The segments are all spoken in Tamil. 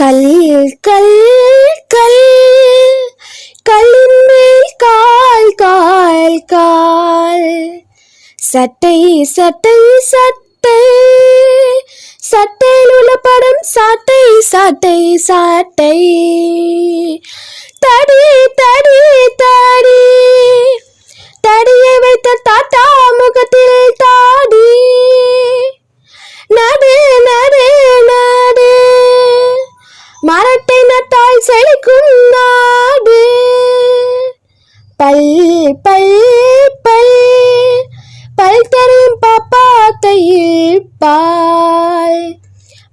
கல் கல் கல். கல்லின் மேல் கால் கால் கால். சட்டை சட்டை சட்டை. சட்டையில் உள்ள படம் சாட்டை சாட்டை சாட்டை.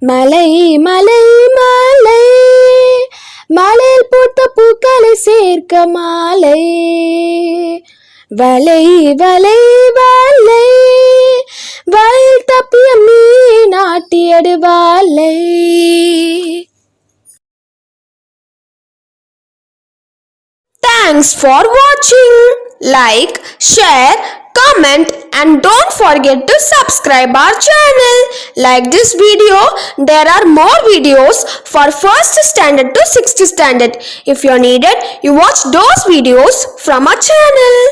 மலை மலை மலை. மலையில் பூத்த பூக்களை சேர்க்க மாலை. வலை வலை வலை வலையில் தப்பிய மீன் ஆட்டியடு வாலை Thanks for watching. Like, share, comment. And don't forget to subscribe our channel. Like this video, there are more videos for 1st standard to 6th standard. If you're needed, you watch those videos from our channel.